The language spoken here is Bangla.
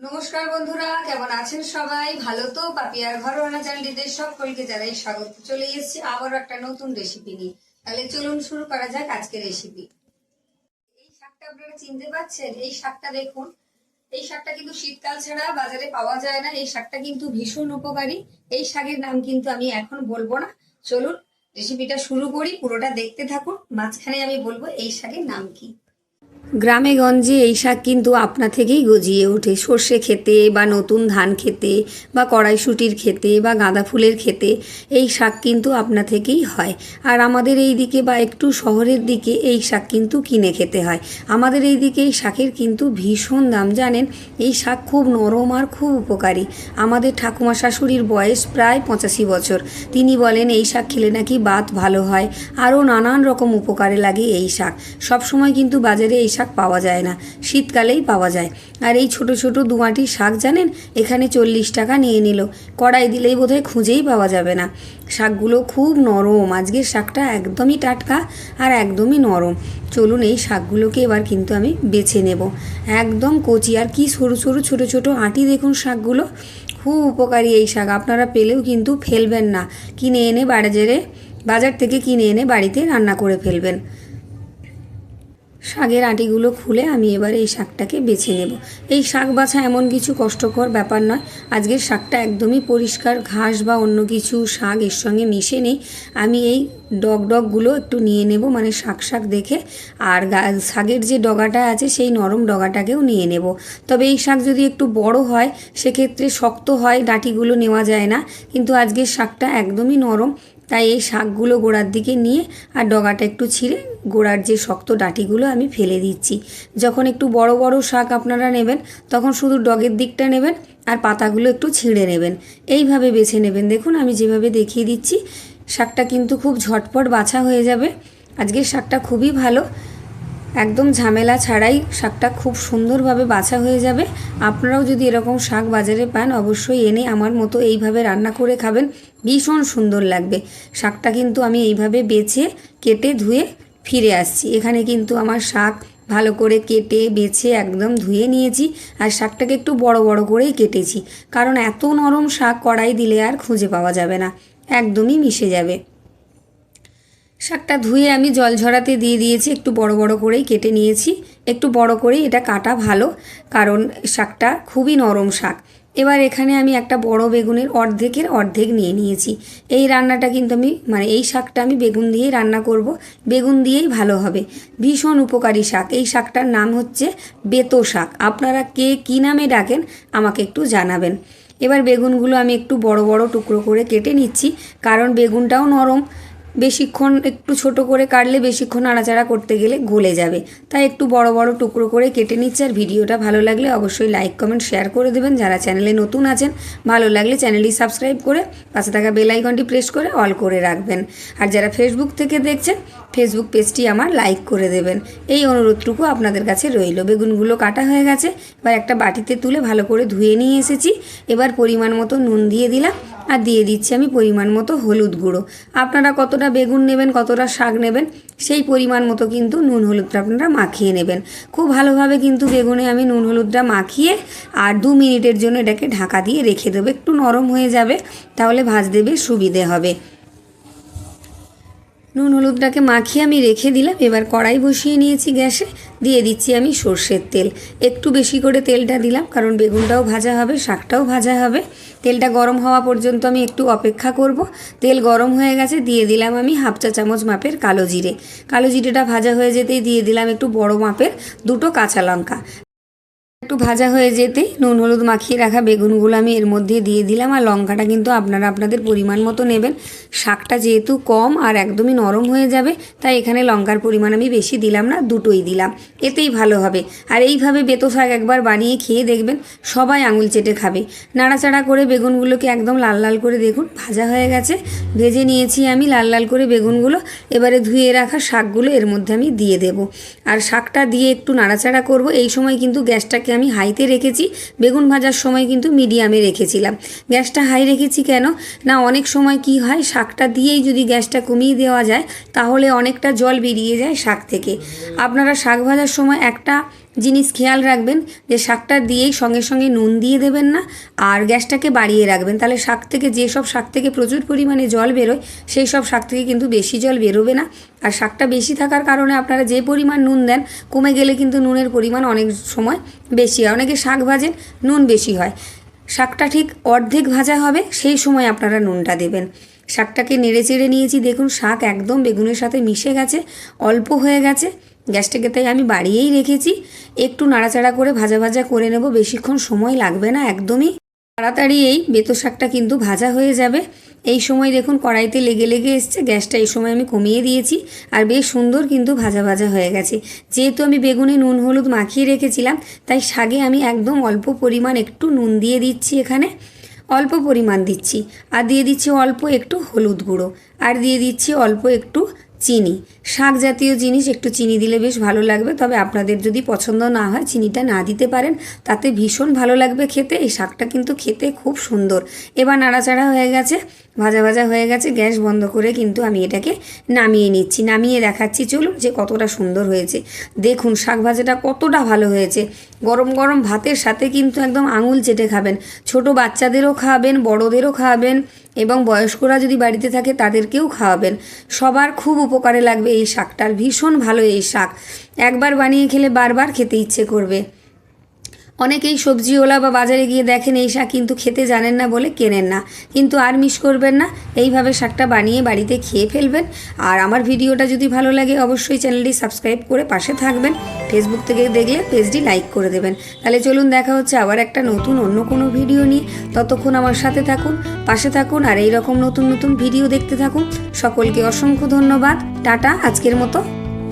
নমস্কার বন্ধুরা, কেমন আছেন সবাই? ভালো তো? পাপিয়ার ঘরোয়ানা চ্যানেলটিতে সকলকে জানাই স্বাগত। চলে এসেছি আবারও একটা নতুন রেসিপি নিয়ে। তাহলে চলুন শুরু করা যাক আজকের রেসিপি এই শাকটা আপনারা চিনতে পারছেন এই শাকটা দেখুন। এই শাকটা কিন্তু শীতকাল ছাড়া বাজারে পাওয়া যায় না। এই শাকটা কিন্তু ভীষণ উপকারী। এই শাকের নাম কিন্তু আমি এখন বলব না। চলুন রেসিপিটা শুরু করি। পুরোটা দেখতে থাকুন। মাঝখানে আমি বলব এই শাকের নাম কি। গ্রামে গঞ্জে এই শাক কিন্তু আপনা থেকেই গজিয়ে ওঠে। সর্ষে খেতে বা নতুন ধান খেতে বা কড়াইশুটির খেতে বা গাঁদা ফুলের খেতে এই শাক কিন্তু আপনা থেকেই হয়। আর আমাদের এই দিকে বা একটু শহরের দিকে এই শাক কিন্তু কিনে খেতে হয়। আমাদের এই দিকে এই শাকের কিন্তু ভীষণ দাম, জানেন? এই শাক খুব নরম আর খুব উপকারী। আমাদের ঠাকুমা শাশুড়ির বয়স প্রায় পঁচাশি বছর। তিনি বলেন, এই শাক খেলে নাকি বাত ভালো হয়। আরও নানান রকম উপকারে লাগে এই শাক। সবসময় কিন্তু বাজারে এই শাক পাওয়া যায় না। শীতকালেই পাওয়া যায়। আর এই ছোট ছোট দুয়াটি শাক জানেন? এখানে চল্লিশ টাকা নিয়ে নিল। কড়াই দিলেই বোধহয় খুঁজেই পাওয়া যাবে না। শাকগুলো খুব নরম। আজকের শাকটা একদমই টাটকা আর একদমই নরম। চলুন এই শাকগুলোকে এবার কিন্তু আমি বেছে নেব। একদম কচি। আর কি সরু সরু ছোট ছোট আঁটি দেখুন শাকগুলো। খুব উপকারী এই শাক। আপনারা পেলেও কিন্তু ফেলবেন না। কিনে এনে বাজারে বাজার থেকে কিনে এনে বাড়িতে রান্না করে ফেলবেন। শাকের আটিগুলো খুলে আমি এবার এই শাকটাকে বেছে নেব। এই শাক বাছা এমন কিছু কষ্টকর ব্যাপার নয়। আজকের শাকটা একদমই পরিষ্কার, ঘাস বা অন্য কিছু শাক এর সঙ্গে মিশে নেই। আমি এই ডগ ডগগুলো একটু নিয়ে নেব মানে শাক শাক দেখে। আর শাকের যে ডগাটা আছে, সেই নরম ডগাটাকেও নিয়ে নেব। তবে এই শাক যদি একটু বড় হয়, সেক্ষেত্রে শক্ত হয়, ডাঁটিগুলো নেওয়া যায় না। কিন্তু আজকের শাকটা একদমই নরম। তাই এই শাকগুলো গোড়ার দিকে নিয়ে আর ডগাটা একটু ছিঁড়ে গোড়ার যে শক্ত ডাটিগুলো আমি ফেলে দিচ্ছি। যখন একটু বড় বড় শাক আপনারা নেবেন, তখন শুধু ডগের দিকটা নেবেন আর পাতাগুলো একটু ছিঁড়ে নেবেন। এইভাবে বেছে নেবেন। দেখুন, আমি যেভাবে দেখিয়ে দিচ্ছি, শাকটা কিন্তু খুব ঝটপট বাছা হয়ে যাবে। আজকের শাকটা খুবই ভালো। একদম ঝামেলা ছাড়াই শাকটা খুব সুন্দরভাবে বাছা হয়ে যাবে। আপনারাও যদি এরকম শাক বাজারে পান, অবশ্যই এনে আমার মতো এইভাবে রান্না করে খাবেন। ভীষণ সুন্দর লাগবে। শাকটা কিন্তু আমি এইভাবে বেছে, কেটে, ধুয়ে ফিরে আসছি। এখানে কিন্তু আমার শাক ভালো করে কেটে, বেছে একদম ধুয়ে নিয়েছি আর শাকটাকে একটু বড় বড় করেই কেটেছি। কারণ এত নরম শাক কড়াই দিলে আর খুঁজে পাওয়া যাবে না। একদমই মিশে যাবে। শাকটা ধুয়ে আমি জল ঝরাতে দিয়ে দিয়েছি, একটু বড় বড় করেই কেটে নিয়েছি। একটু বড় করেই এটা কাটা ভালো, কারণ শাকটা খুবই নরম শাক। এবার এখানে আমি একটা বড় বেগুনের অর্ধেকের অর্ধেক নিয়ে নিয়েছি। এই রান্নাটা কিন্তু আমি মানে এই শাকটা আমি বেগুন দিয়েই রান্না করব। বেগুন দিয়েই ভালো হবে। ভীষণ উপকারী শাক। এই শাকটার নাম হচ্ছে বেতো শাক। আপনারা কে কী নামে ডাকেন, আমাকে একটু জানাবেন। এবার বেগুনগুলো আমি একটু বড় বড় টুকরো করে কেটে নিচ্ছি, কারণ বেগুনটাও নরম। বেশিক্ষণ, একটু ছোট করে কাটলে বেশিক্ষণ নাড়াচাড়া করতে গেলে গলে যাবে। তাই একটু বড় বড় টুকরো করে কেটে নিচ্ছে আর ভিডিওটা ভালো লাগলে অবশ্যই লাইক কমেন্ট শেয়ার করে দেবেন। যারা চ্যানেলে নতুন আছেন, ভালো লাগলে চ্যানেলটি সাবস্ক্রাইব করে পাশে থাকা বেল আইকনটি প্রেস করে অল করে রাখবেন। আর যারা ফেসবুক থেকে দেখছেন ফেসবুক পেজটি আমার লাইক করে দেবেন। এই অনুরোধটুকু আপনাদের কাছে রইল। বেগুনগুলো কাটা হয়ে গেছে, এবার একটা বাটিতে তুলে ভালো করে ধুয়ে নিয়ে এসেছি। এবার পরিমাণ মতো নুন দিয়ে দিলাম, আর দিয়ে দিচ্ছি আমি পরিমাণ মতো হলুদ গুঁড়ো। আপনারা কতটা বেগুন নেবেন, কতটা শাক নেবেন, সেই পরিমাণ মতো কিন্তু নুন হলুদটা আপনারা মাখিয়ে নেবেন। খুব ভালোভাবে কিন্তু বেগুনে আমি নুন হলুদটা মাখিয়ে, আর দু মিনিটের জন্য এটাকে ঢাকা দিয়ে রেখে দেবো। একটু নরম হয়ে যাবে, তাহলে ভাজতে বেশ সুবিধে হবে। নুন হলুদটাকে মাখিয়ে আমি রেখে দিলাম। এবার কড়াই বসিয়ে নিয়েছি গ্যাসে। দিয়ে দিচ্ছি আমি সর্ষের তেল। একটু বেশি করে তেলটা দিলাম, কারণ বেগুনটাও ভাজা হবে, শাকটাও ভাজা হবে। তেলটা গরম হওয়া পর্যন্ত আমি একটু অপেক্ষা করব। তেল গরম হয়ে গেছে, দিয়ে দিলাম আমি হাফ চা চামচ মাপের কালো জিরে। কালো জিরেটা ভাজা হয়ে যেতেই দিয়ে দিলাম একটু বড় মাপের দুটো কাঁচা লঙ্কা। একটু ভাজা হয়ে যেতেই নুন, হলুদ মাখিয়ে রাখা বেগুনগুলো আমি এর মধ্যে দিয়ে দিলাম আর লঙ্কাটা কিন্তু আপনারা আপনাদের পরিমাণ মতো নেবেন। শাকটা যেহেতু কম আর একদমই নরম হয়ে যাবে, তাই এখানে লঙ্কার পরিমাণ আমি বেশি দিলাম না, দুটোই দিলাম। এতেই ভালো হবে। আর এইভাবে বেতো শাক একবার বানিয়ে খেয়ে দেখবেন সবাই আঙুল চেটে খাবে। নাড়াচাড়া করে বেগুনগুলোকে একদম লাল লাল করে দেখুন, ভাজা হয়ে গেছে। ভেজে নিয়েছি আমি লাল লাল করে বেগুনগুলো, এবারে ধুয়ে রাখা শাকগুলো এর মধ্যে আমি দিয়ে দেব। আর শাকটা দিয়ে একটু নাড়াচাড়া করব, এই সময় কিন্তু গ্যাসটাকে আমি হাইতে রেখেছি, বেগুন ভাজার সময় কিন্তু মিডিয়ামে রেখেছিলাম। গ্যাসটা হাই রেখেছি কেন? না, অনেক সময় কি হয়, শাকটা দিয়েই যদি গ্যাসটা কমিয়ে দেওয়া যায়, তাহলে অনেকটা জল বেরিয়ে যায় শাক থেকে। আপনারা শাক ভাজার সময় একটা জিনিস খেয়াল রাখবেন যে শাকটা দিয়েই সঙ্গে সঙ্গে নুন দিয়ে দেবেন না আর গ্যাসটাকে বাড়িয়ে রাখবেন। তাহলে শাক থেকে যেসব শাক থেকে প্রচুর পরিমাণে জল বেরোয়, সেই সব শাক থেকে কিন্তু বেশি জল বেরোবে না। আর শাকটা বেশি থাকার কারণে আপনারা যে পরিমাণ নুন দেন, কমে গেলে কিন্তু নুনের পরিমাণ অনেক সময় বেশি হয়। অনেকে শাক ভাজেন, নুন বেশি হয়। শাকটা ঠিক অর্ধেক ভাজা হবে, সেই সময় আপনারা নুনটা দেবেন। শাকটাকে নেড়ে চেড়ে নিয়েছি। দেখুন, শাক একদম বেগুনের সাথে মিশে গেছে, অল্প হয়ে গেছে। গ্যাসটাকে তাই আমি বাড়িয়েই রেখেছি। একটু নাড়াচাড়া করে ভাজা ভাজা করে নেব, বেশিক্ষণ সময় লাগবে না একদমই। তাড়াতাড়ি এই বেতো শাকটা কিন্তু ভাজা হয়ে যাবে। এই সময় দেখুন কড়াইতে লেগে লেগে এসছে, গ্যাসটা এই সময় আমি কমিয়ে দিয়েছি আর বেশ সুন্দর কিন্তু ভাজা ভাজা হয়ে গেছে। যেহেতু আমি বেগুনে নুন হলুদ মাখিয়ে রেখেছিলাম, তাই শাগে আমি একদম অল্প পরিমাণ একটু নুন দিয়ে দিচ্ছি এখানে। অল্প পরিমাণ দিচ্ছি। আর দিয়ে দিচ্ছি অল্প একটু হলুদ গুঁড়ো। আর দিয়ে দিচ্ছি অল্প একটু চিনি। শাক জাতীয় জিনিস, একটু চিনি দিলে বেশ ভালো লাগবে। তবে আপনাদের যদি পছন্দ না হয়, চিনিটা না দিতে পারেন, তাতে ভীষণ ভালো লাগবে খেতে। এই শাকটা কিন্তু খেতে খুব সুন্দর। এবার নাড়াচাড়া হয়ে গেছে, ভাজা ভাজা হয়ে গেছে, গ্যাস বন্ধ করে কিন্তু আমি এটাকে নামিয়ে নিচ্ছি। নামিয়ে দেখাচ্ছি, চলুন যে কতটা সুন্দর হয়েছে। দেখুন, শাক ভাজাটা কতটা ভালো হয়েছে। গরম গরম ভাতের সাথে কিন্তু একদম আঙুল চেটে খাবেন। ছোট বাচ্চাদেরও খাওয়াবেন বড়োদেরও খাওয়াবেন এবং বয়স্করা যদি বাড়িতে থাকে তাদেরকেও খাওয়াবেন। সবার খুব উপকারে লাগবে এই শাকটার। ভীষণ ভালো এই শাক। একবার বানিয়ে খেলে বারবার খেতে ইচ্ছে করবে। অনেকেই সবজিওয়ালা বা বাজারে গিয়ে দেখেন এই শাক কিন্তু খেতে জানেন না বলে কেনেন না। কিন্তু আর মিস করবেন না, এইভাবে শাকটা বানিয়ে বাড়িতে খেয়ে ফেলবেন। আর আমার ভিডিওটা যদি ভালো লাগে, অবশ্যই চ্যানেলটি সাবস্ক্রাইব করে পাশে থাকবেন। ফেসবুক থেকে দেখলে পেজটি লাইক করে দেবেন। তাহলে চলুন দেখা হচ্ছে আবার একটা নতুন, অন্য কোনো ভিডিও নিয়ে। ততক্ষণ আমার সাথে থাকুন, পাশে থাকুন আর এই রকম নতুন নতুন ভিডিও দেখতে থাকুন। সকলকে অসংখ্য ধন্যবাদ। টাটা, আজকের মতো।